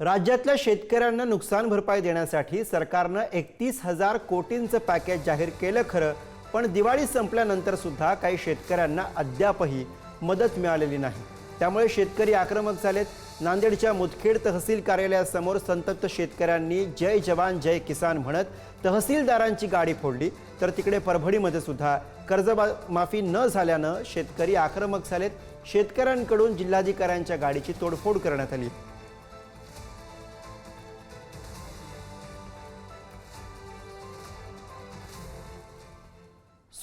राज्यातल्या शेतकऱ्यांना नुकसान भरपाई देण्यासाठी सरकारनं एकतीस हजार कोटींचं पॅकेज जाहीर केलं खरं पण दिवाळी संपल्यानंतर सुद्धा काही शेतकऱ्यांना अद्यापही मदत मिळालेली नाही. त्यामुळे शेतकरी आक्रमक झालेत. नांदेडच्या मुदखेड तहसील कार्यालयासमोर संतप्त शेतकऱ्यांनी जय जवान जय किसान म्हणत तहसीलदारांची गाडी फोडली. तर तिकडे परभणीमध्ये सुद्धा कर्जबा माफी न झाल्यानं शेतकरी आक्रमक झालेत. शेतकऱ्यांकडून जिल्हाधिकाऱ्यांच्या गाडीची तोडफोड करण्यात आली.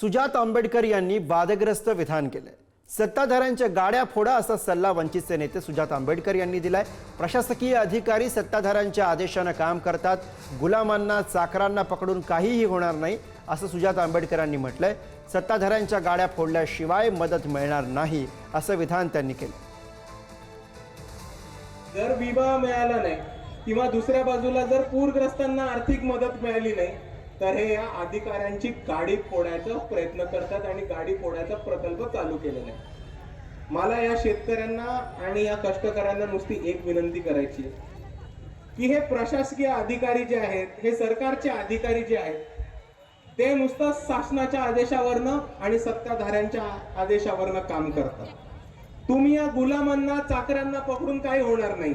सुजात आंबेडकर यांनी वादग्रस्त विधान केलंय. सत्ताधाऱ्यांच्या गाड्या फोडा असा सल्ला वंचितचे नेते सुजात आंबेडकर यांनी दिलाय. प्रशासकीय अधिकारी सत्ताधाऱ्यांच्या आदेशानं काम करतात. गुलामांना चाकरांना पकडून काहीही होणार नाही असं सुजात आंबेडकरांनी म्हटलंय. सत्ताधाऱ्यांच्या गाड्या फोडल्याशिवाय मदत मिळणार नाही असं विधान त्यांनी केलं जर विमा मिळाला नाही किंवा दुसऱ्या बाजूला जर पूरग्रस्तांना आर्थिक मदत मिळाली नाही तर हे या अधिकाऱ्यांची गाडी फोडायचा प्रयत्न करतात आणि गाडी फोडायचा प्रकल्प चालू केलेला आहे. मला या शेतकऱ्यांना आणि या कष्टकऱ्यांना नुसती एक विनंती करायची आहे की हे प्रशासकीय अधिकारी जे आहेत हे सरकारचे अधिकारी जे आहेत ते नुसतं शासनाच्या आदेशावरनं आणि सत्ताधाऱ्यांच्या आदेशावरनं काम करतात. तुम्ही या गुलामांना चाकऱ्यांना पकडून काही होणार नाही.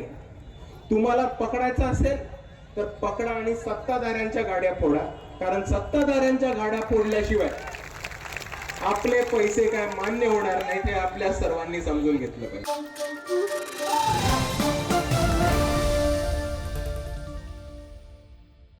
तुम्हाला पकडायचं असेल तर पकडा आणि सत्ताधाऱ्यांच्या गाड्या फोडा. कारण सत्ताधाऱ्यांच्या गाड्या फोडल्याशिवाय आपले पैसे काय मान्य होणार नाही ते आपल्या सर्वांनी समजून घेतलं पाहिजे.